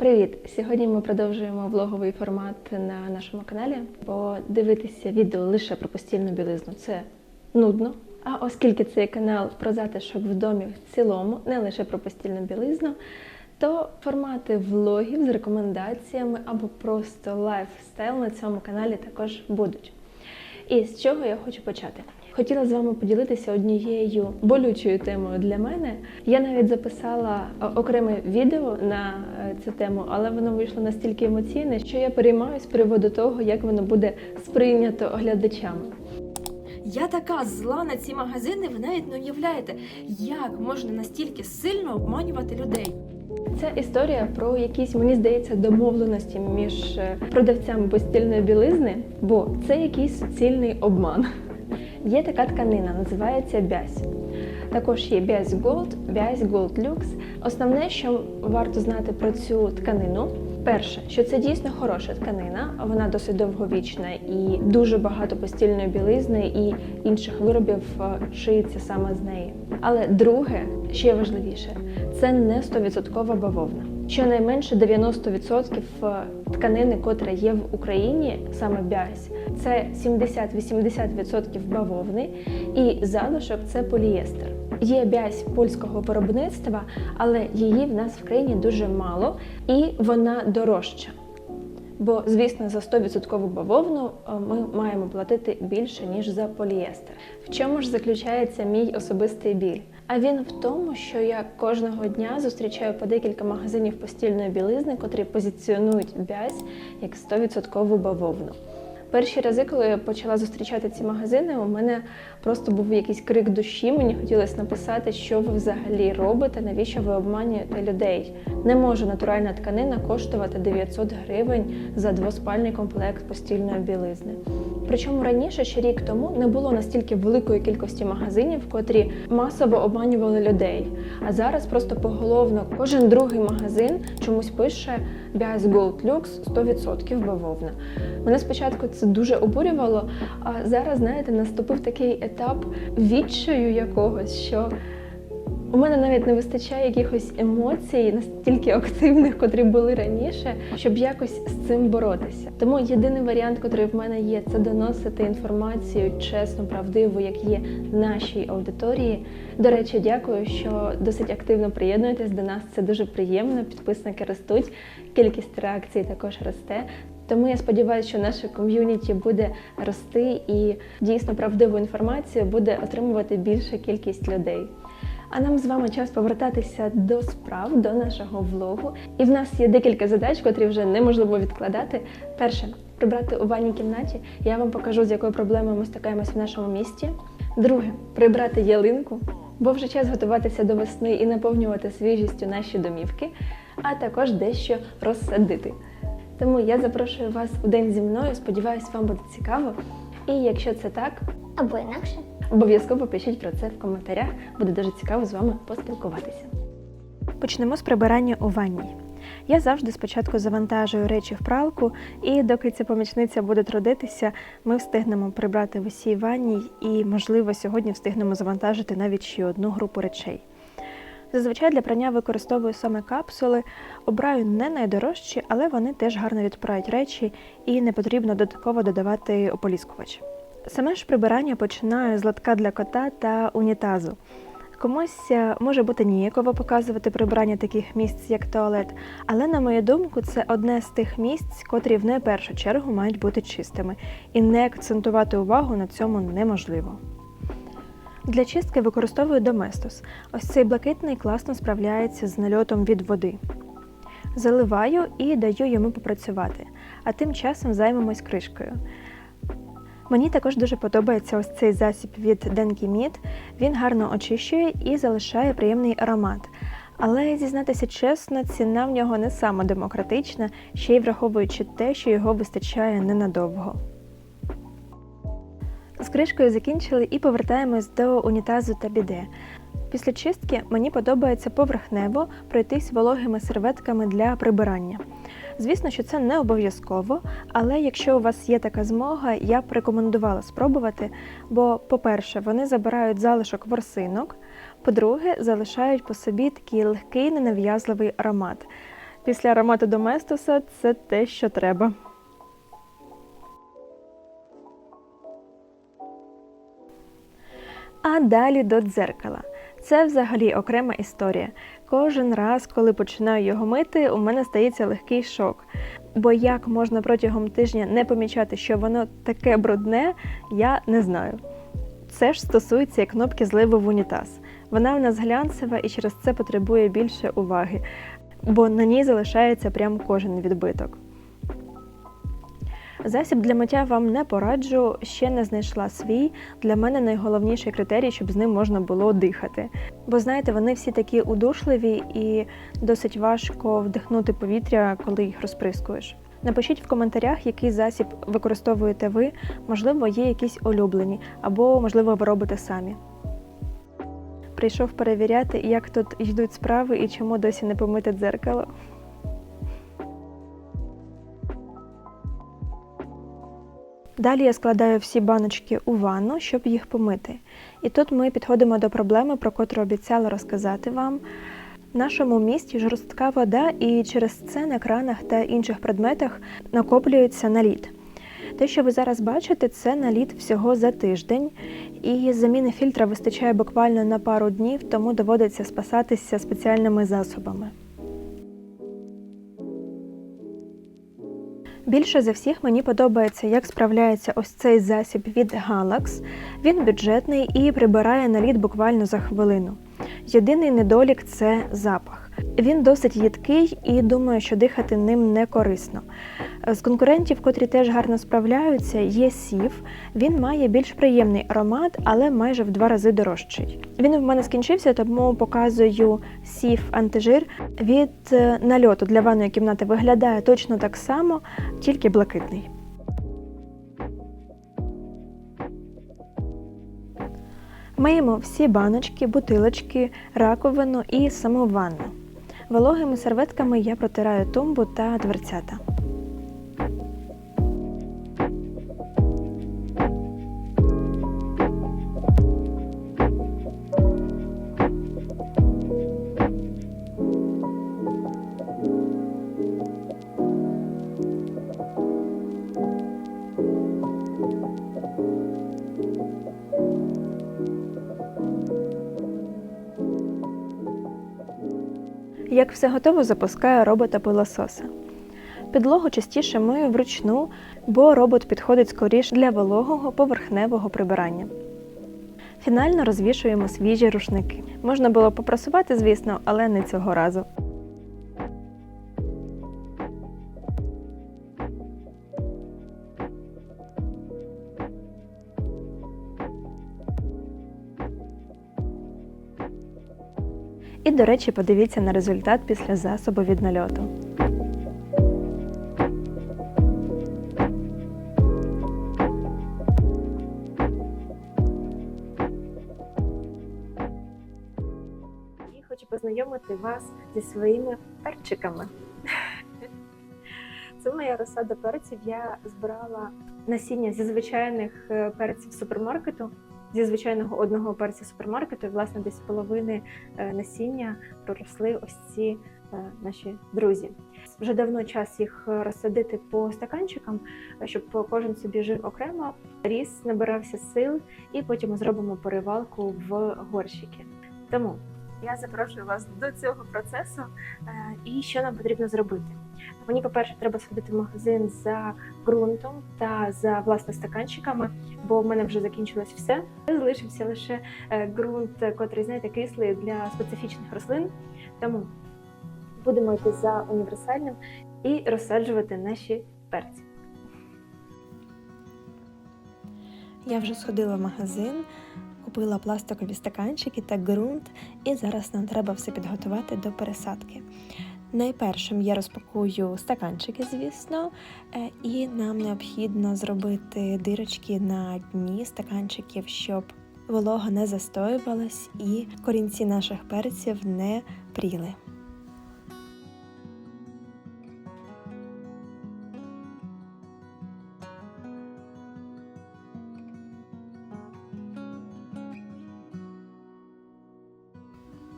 Привіт! Сьогодні ми продовжуємо влоговий формат на нашому каналі, бо дивитися відео лише про постільну білизну це нудно. А оскільки цей канал про затишок в домі в цілому, не лише про постільну білизну, то формати влогів з рекомендаціями або просто лайфстайл на цьому каналі також будуть. І з чого я хочу почати? Хотіла з вами поділитися однією болючою темою для мене. Я навіть записала е, окреме відео на е, цю тему, але воно вийшло настільки емоційне, що я переймаюсь з приводу того, як воно буде сприйнято глядачами. Я така зла на ці магазини, ви навіть не уявляєте, як можна настільки сильно обманювати людей. Це історія про якісь, мені здається, домовленості між е, продавцями постільної білизни, бо це якийсь суцільний обман. Є така тканина, називається бязь. Також є бязь Gold, бязь Gold Lux. Основне, що варто знати про цю тканину. Перше, що це дійсно хороша тканина, вона досить довговічна і дуже багато постільної білизни і інших виробів е, шиється саме з неї. Але друге, ще важливіше, це не 100% бавовна. Щонайменше 90% тканини, котра є в Україні, саме бязь, це 70-80% бавовни, і залишок це полієстер. Є бязь польського виробництва, але її в нас в країні дуже мало і вона дорожча. Бо, звісно, за 100% бавовну е, ми маємо платити більше, ніж за полієстер. В чому ж заключається мій особистий біль? А він в тому, що я кожного дня зустрічаю по декілька магазинів постільної білизни, котрі позиціонують бязь як 100% бавовну. Перші рази, коли я почала зустрічати ці магазини, у мене просто був якийсь крик душі. Мені хотілося написати, що ви взагалі робите, навіщо ви обманюєте людей. Не може натуральна тканина коштувати 900 гривень за двоспальний комплект постільної білизни. Причому раніше, ще рік тому, не було настільки великої кількості магазинів, котрі масово обманювали людей. А зараз просто поголовно кожен другий магазин чомусь пише Bias Gold Lux 100% бавовна. Мене спочатку це дуже обурювало, а зараз, знаєте, наступив такий етап відчаю якогось, що у мене навіть не вистачає якихось емоцій, настільки активних, котрі були раніше, щоб якось з цим боротися. Тому єдиний варіант, який в мене є, це доносити інформацію чесно, правдиву, як є нашій аудиторії. До речі, дякую, що досить активно приєднуєтесь до нас. Це дуже приємно. Підписники ростуть, кількість реакцій також росте. Тому я сподіваюся, що наше ком'юніті буде рости і дійсно правдиву інформацію буде отримувати більша кількість людей. А нам з вами час повертатися до справ, до нашого влогу. І в нас є декілька задач, котрі вже неможливо відкладати. Перше прибрати у ванній кімнаті. Я вам покажу, з якою проблемою ми стикаємося в нашому місті. Друге прибрати ялинку, бо вже час готуватися до весни і наповнювати свіжістю наші домівки, а також дещо розсадити. Тому я запрошую вас у день зі мною. Сподіваюсь, вам буде цікаво. І якщо це так, Або інакше. Обов'язково пишіть про це в коментарях. Буде дуже цікаво з вами поспілкуватися. Почнемо з прибирання у ванній. Я завжди спочатку завантажую речі в пралку, і доки ця помічниця буде трудитися, ми встигнемо прибрати в усій ванній і, можливо, сьогодні встигнемо завантажити навіть ще одну групу речей. Зазвичай для прання використовую саме капсули, обираю не найдорожчі, але вони теж гарно відпирають речі і не потрібно додатково додавати ополіскувач. Саме ж прибирання починаю з лотка для кота та унітазу. Комусь е, може бути ніяково показувати прибирання таких місць, як туалет, але на мою думку, це одне з тих місць, котрі в не першу чергу мають бути чистими, і не акцентувати увагу на цьому неможливо. Для чистки використовую Доместос. Ось цей блакитний класно справляється з нальотом від води. Заливаю і даю йому попрацювати, а тим часом займемось кришкою. Мені також дуже подобається ось цей засіб від Denki Meat. Він гарно очищує і залишає приємний аромат. Але зізнатися чесно, ціна в нього не сама демократична, ще й враховуючи те, що його вистачає ненадовго. З кришкою закінчили і повертаємось до унітазу та біде. Після чистки мені подобається поверхнево пройтись вологими серветками для прибирання. Звісно, що це не обов'язково, але якщо у вас є така змога, я б рекомендувала спробувати, бо, по-перше, вони забирають залишок ворсинок, по-друге, залишають по собі такий легкий ненав'язливий аромат. Після аромату доместоса це те, що треба. А далі до дзеркала. Це взагалі окрема історія. Кожен раз, коли починаю його мити, у мене стається легкий шок. Бо як можна протягом тижня не помічати, що воно таке брудне, я не знаю. Це ж стосується і кнопки зливу в унітаз. Вона в нас глянцева і через це потребує більше уваги, бо на ній залишається прям кожен відбиток. Засіб для миття вам не пораджу, ще не знайшла свій. Для мене найголовніший критерій, щоб з ним можна було дихати. Бо знаєте, вони всі такі удушливі і досить важко вдихнути повітря, коли їх розприскуєш. Напишіть в коментарях, який засіб використовуєте ви, можливо, є якісь улюблені, або, можливо, ви робите самі. Прийшов перевіряти, як тут йдуть справи і чому досі не помите дзеркало. Далі я складаю всі баночки у ванну, щоб їх помити. І тут ми підходимо до проблеми, про котру обіцяла розказати вам. В нашому місті жорстка вода, і через це на кранах та інших предметах накоплюється наліт. Те, що ви зараз бачите, це наліт всього за тиждень, і заміни фільтра вистачає буквально на пару днів, тому доводиться спасатися спеціальними засобами. Більше за всіх мені подобається, як справляється ось цей засіб від Galax. Він бюджетний і прибирає наліт буквально за хвилину. Єдиний недолік це запах. Він досить їдкий і думаю, що дихати ним не корисно. З конкурентів, котрі теж гарно справляються, є сів. Він має більш приємний аромат, але майже в два рази дорожчий. Він в мене скінчився, тому показую сів антижир від е, нальоту для ванної кімнати. Виглядає точно так само, тільки блакитний. Миємо всі баночки, бутилочки, раковину і саму ванну. Вологими серветками я протираю тумбу та дверцята. Як все готово, запускаю робота пилососа. Підлогу частіше мию вручну, бо робот підходить скоріш для вологого поверхневого прибирання. Фінально розвішуємо свіжі рушники. Можна було попрасувати, звісно, але не цього разу. І, до речі, подивіться на результат після засобу від нальоту. І хочу познайомити вас зі своїми перчиками. Це моя розсада перців. Я збирала насіння зі звичайних е, перців супермаркету, зі звичайного одного перця супермаркету, і власне десь половини е, насіння проросли ось ці е, наші друзі. Вже давно час їх розсадити по стаканчикам, щоб кожен собі жив окремо, ріс, набирався сил, і потім зробимо перевалку в горщики. Тому я запрошую вас до цього процесу. Е, І що нам потрібно зробити? Мені, по-перше, треба сходити в магазин за ґрунтом та за власне стаканчиками, бо в мене вже закінчилось все. Залишився лише е, ґрунт, котрий, знаєте, кислий для специфічних рослин. Тому будемо йти за універсальним і розсаджувати наші перці. Я вже сходила в магазин, купила пластикові стаканчики та ґрунт, і зараз нам треба все підготувати до пересадки. Найпершим я розпакую стаканчики, звісно, е, і нам необхідно зробити дирочки на дні стаканчиків, щоб волога не застоювалась і корінці наших перців не пріли.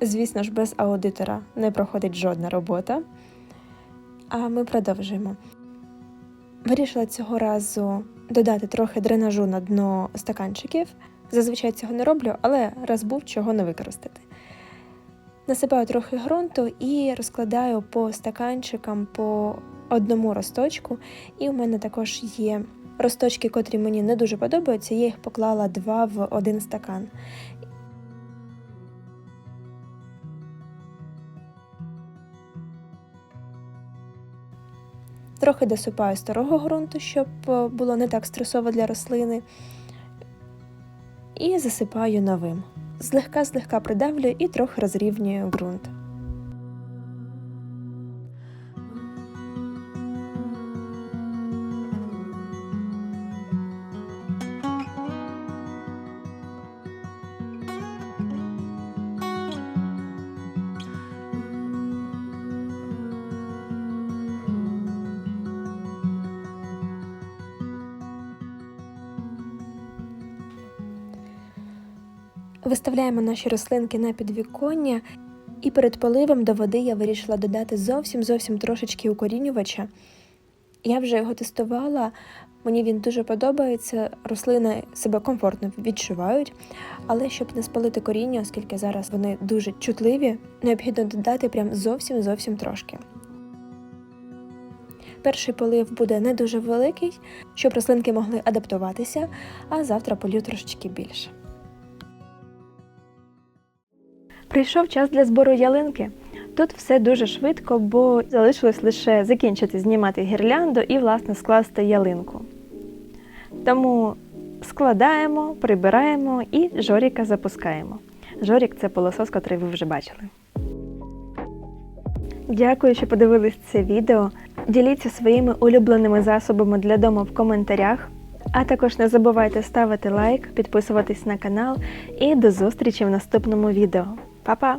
Звісно ж, без аудитора не проходить жодна робота. а ми продовжуємо. Вирішила цього разу додати трохи дренажу на дно стаканчиків. Зазвичай цього не роблю, але раз був чого не використати. Насипаю трохи ґрунту і розкладаю по стаканчикам по одному росточку. І у мене також є росточки, котрі мені не дуже подобаються. Я їх поклала два в один стакан. Трохи досипаю старого ґрунту, щоб е, було не так стресово для рослини. І засипаю новим. Злегка-злегка придавлюю і трохи розрівнюю ґрунт. Виставляємо наші рослинки на підвіконня, і перед поливом до води я вирішила додати зовсім зовсім трошечки укорінювача. Я вже його тестувала, мені він дуже подобається, рослини себе комфортно відчувають, але щоб не спалити коріння, оскільки зараз вони дуже чутливі, необхідно додати прям зовсім зовсім трошки. Перший полив буде не дуже великий, щоб рослинки могли адаптуватися, а завтра полью трошечки більше. Прийшов час для збору ялинки. Тут все дуже швидко, бо залишилось лише закінчити знімати гірлянду і, власне, скласти ялинку. Тому складаємо, прибираємо і жоріка запускаємо. Жорік це пилосос, котрий ви вже бачили. Дякую, що подивились це відео. Діліться своїми улюбленими засобами для дому в коментарях. А також не забувайте ставити лайк, підписуватись на канал і до зустрічі в наступному відео. 爸爸